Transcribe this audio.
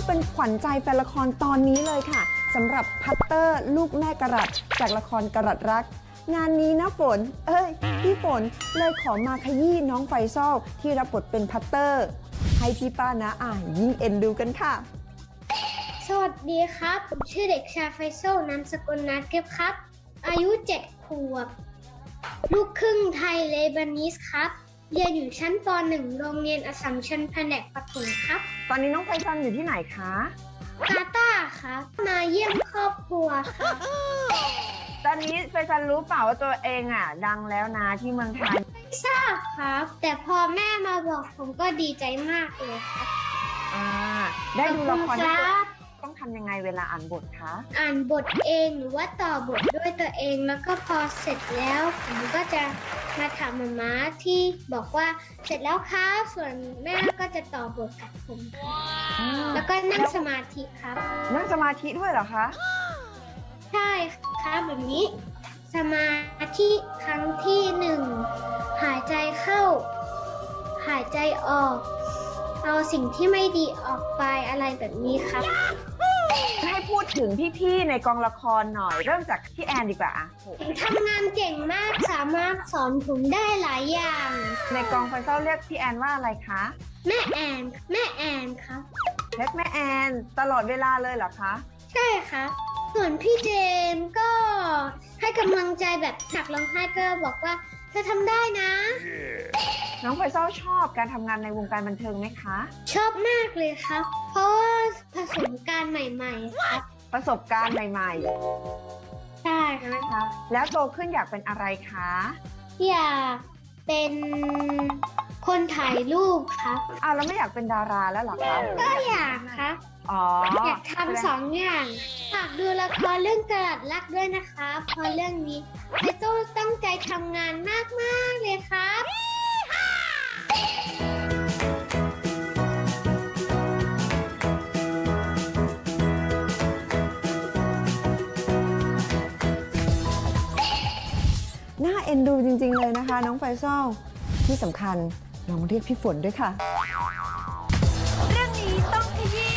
ว่าเป็นขวัญใจแฟนละครตอนนี้เลยค่ะสำหรับพัตเตอร์ลูกแม่กระรัดจากละครกระรัดรัก งานนี้นะฝน เอ้ยพี่ฝนเลยขอมาขยี้น้องไฟซอลที่รับบทเป็นพัตเตอร์ ให้พี่ป้านะอ่านยิ่งเอ็นดูกันค่ะ สวัสดีครับ ผมชื่อเด็กชายไฟโซลนามสกุลนาเก็บครับ อายุ 7 ขวบ ลูกครึ่งไทยเลบานีสครับ เรียนอยู่ชั้นป .1 โรงเรียนอสสัมชัญแผนกปฐมครับ ตอนนี้น้องไฟซอลอยู่ที่ไหนคะกาตาร์ครับ มาเยี่ยมครอบครัวครับตอนนี้ไฟซอลรู้เปล่าว่าตัวเองอะ ดังแล้วนะที่เมืองไทย ไม่ทราบครับ แต่พอแม่มาบอกผมก็ดีใจมากเลยครับอ่า ได้ดูละครขอบคุณครับ ต้องทำยังไงเวลาอ่านบทคะ อ่านบทเองหรือว่าต่อบทด้วยตัวเองแล้วก็พอเสร็จแล้ว ผมก็จะ มาถามมาม่าที่บอกว่าเสร็จแล้วครับส่วนแม่ก็จะต่อบทกับผมแล้วก็นั่งสมาธิครับ นั่งสมาธิด้วยเหรอคะ ใช่ครับแบบนี้ สมาธิครั้งที่หนึ่งหายใจเข้า หายใจออก เอาสิ่งที่ไม่ดีออกไปอะไรแบบนี้ครับ ให้พูดถึงพี่ๆในกองละครหน่อย เริ่มจากพี่แอนดีกว่าอะโหผมทำงานเก่งมากสามารถสอนผมได้หลายอย่าง ในกองไฟซอลเรียกพี่แอนว่าอะไรคะแม่แอนแม่แอนครับเรียกแม่แอนตลอดเวลาเลยเหรอคะใช่ครับ ส่วนพี่เจนก็ให้กำลังใจแบบหนักร้องไห้ก็บอกว่า เธอทำได้นะ น้องไฟซอลชอบการทำงานในวงการบันเทิงไหมคะ ชอบมากเลยครับ เพราะว่าผสมการใหม่ๆครับประสบการณ์ใหม่ใช่ๆใช่ไหมคะ แล้วโตขึ้นอยากเป็นอะไรคะ อยากเป็นคนถ่ายรูปครับ อ้าวแล้วไม่อยากเป็นดาราแล้วเหรอคะก็อยากครับ อ๋ออยากทำสองอย่างฝากดูละครเรื่องกระดัดรักด้วยนะคะเพราะเรื่องนี้เจโต้ตั้งใจทำงาน น่าเอ็นดูจริง ๆ เลยนะคะ น้องไฟซ่ลที่สำคัญน้องเรียกพี่ฝนด้วยค่ะ เรื่องนี้ต้องขยี